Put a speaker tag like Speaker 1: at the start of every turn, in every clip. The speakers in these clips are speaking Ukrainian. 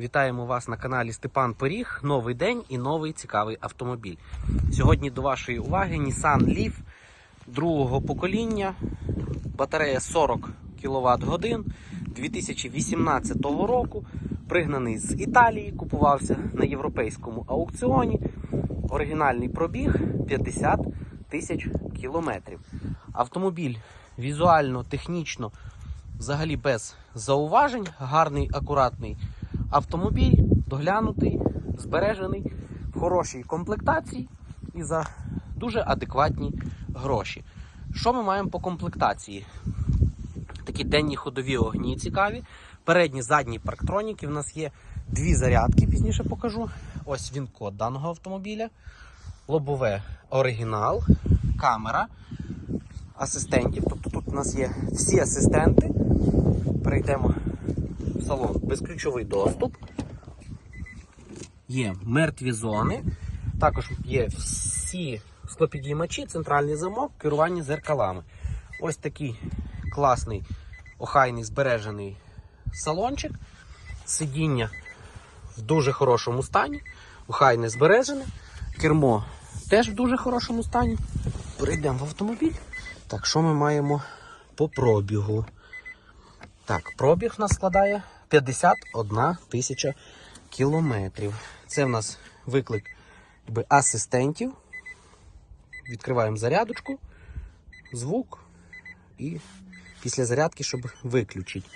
Speaker 1: Вітаємо вас на каналі Степан Поріг. Новий день і новий цікавий автомобіль. Сьогодні до вашої уваги Nissan Leaf другого покоління, батарея 40 кВт годин 2018 року. Пригнаний з Італії, купувався на європейському аукціоні. Оригінальний пробіг 50 тисяч кілометрів. Автомобіль візуально, технічно, взагалі без зауважень, гарний, акуратний автомобіль, доглянутий, збережений, в хорошій комплектації і за дуже адекватні гроші. Що ми маємо по комплектації? Такі денні ходові огні цікаві. Передні, задні парктроніки. У нас є дві зарядки, пізніше покажу. Ось він код даного автомобіля. Лобове оригінал, камера асистентів. Тобто тут у нас є всі асистенти. Перейдемо салон. Безключовий доступ. Є мертві зони. Також є всі склопідіймачі, центральний замок, керування зеркалами. Ось такий класний, охайний, збережений салончик. Сидіння в дуже хорошому стані, охайне збережене. Кермо теж в дуже хорошому стані. Перейдемо в автомобіль. Так, що ми маємо по пробігу? Так, пробіг у нас складає 51 тисяча кілометрів. Це в нас виклик якби, асистентів. Відкриваємо зарядочку, звук і після зарядки, щоб виключити.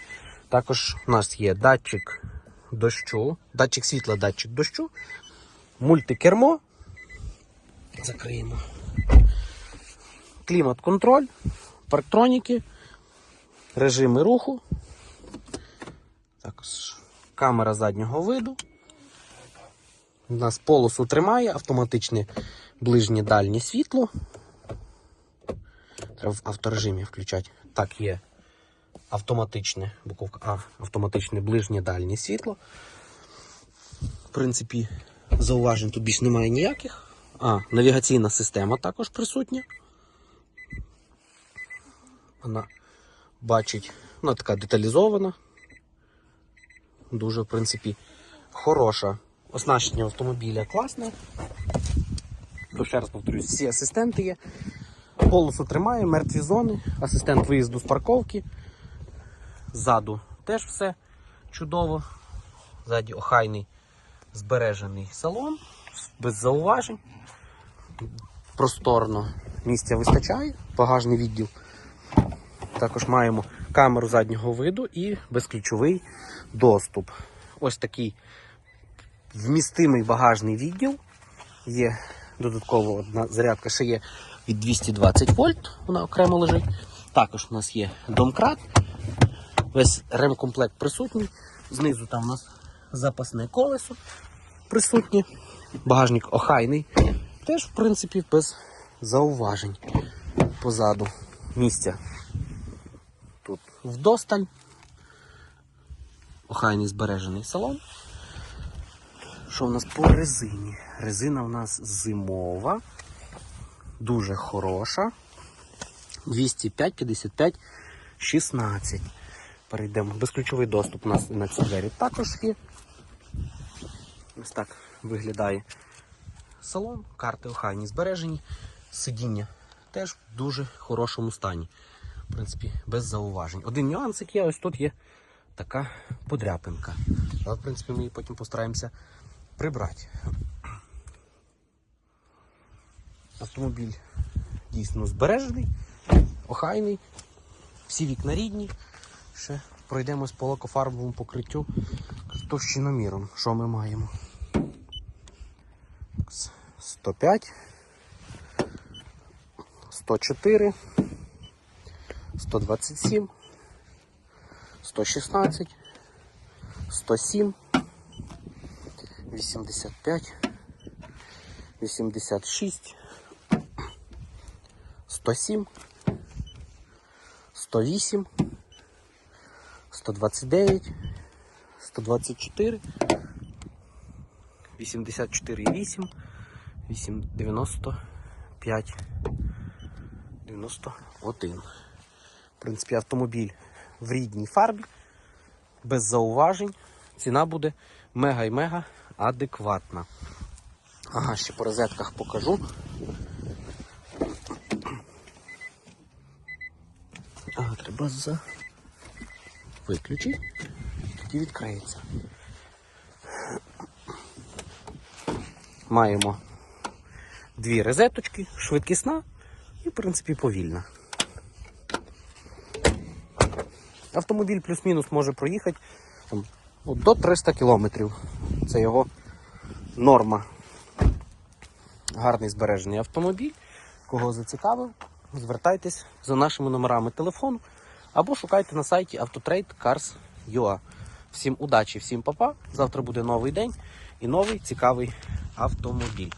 Speaker 1: Також у нас є датчик дощу, датчик світла, датчик дощу, мультикермо. Закриємо. Клімат-контроль, парктроніки, режими руху. Камера заднього виду. У нас полосу тримає, автоматичне ближнє дальнє світло. Треба в авторежимі включати. Так, є автоматичне буковка А, автоматичне ближнє дальнє світло. В принципі, зауважень тут більш немає ніяких. А, навігаційна система також присутня. Вона бачить, вона така деталізована. Дуже, в принципі, хороша. Оснащення автомобіля класне. То ще раз повторюсь, всі асистенти є. Полосу тримає, мертві зони, асистент виїзду з парковки. Ззаду теж все чудово. Ззаді охайний збережений салон, без зауважень. Просторно місця вистачає, багажний відділ. Також маємо камеру заднього виду і безключовий доступ. Ось такий вмістимий багажний відділ. Є додатково одна зарядка, ще є від 220 вольт, вона окремо лежить. Також у нас є домкрат. Весь ремкомплект присутній. Знизу там у нас запасне колесо присутнє. Багажник охайний. Теж, в принципі, без зауважень позаду місця. Тут вдосталь. Охайний збережений салон. Що в нас по резині? Резина у нас зимова, дуже хороша. 205, 55, 16. Перейдемо. Безключовий доступ у нас на ці двері також є. Ось так виглядає салон, карти охайні збережені, сидіння теж в дуже хорошому стані. В принципі, без зауважень. Один нюансик є, ось тут є така подряпинка. Але, в принципі, ми її потім постараємося прибрати. Автомобіль дійсно збережений, охайний, всі вікна рідні. Ще пройдемось по лакофарбовому покриттю товщиноміром. Що ми маємо? 105, 104, 127, 116, 107, 85, 86, 107, 108, 129, 124, 84,8, 8, 95, 91. В принципі, автомобіль в рідній фарбі, без зауважень. Ціна буде мега і мега адекватна. Ага, ще по розетках покажу. Ага, треба за виключити, тоді відкриється. Маємо дві розеточки, швидкісна і, в принципі, повільна. Автомобіль плюс-мінус може проїхати там, до 300 кілометрів. Це його норма. Гарний збережений автомобіль. Кого зацікавив, звертайтесь за нашими номерами телефону або шукайте на сайті Autotrade Cars.ua. Всім удачі, всім папа. Завтра буде новий день і новий цікавий автомобіль.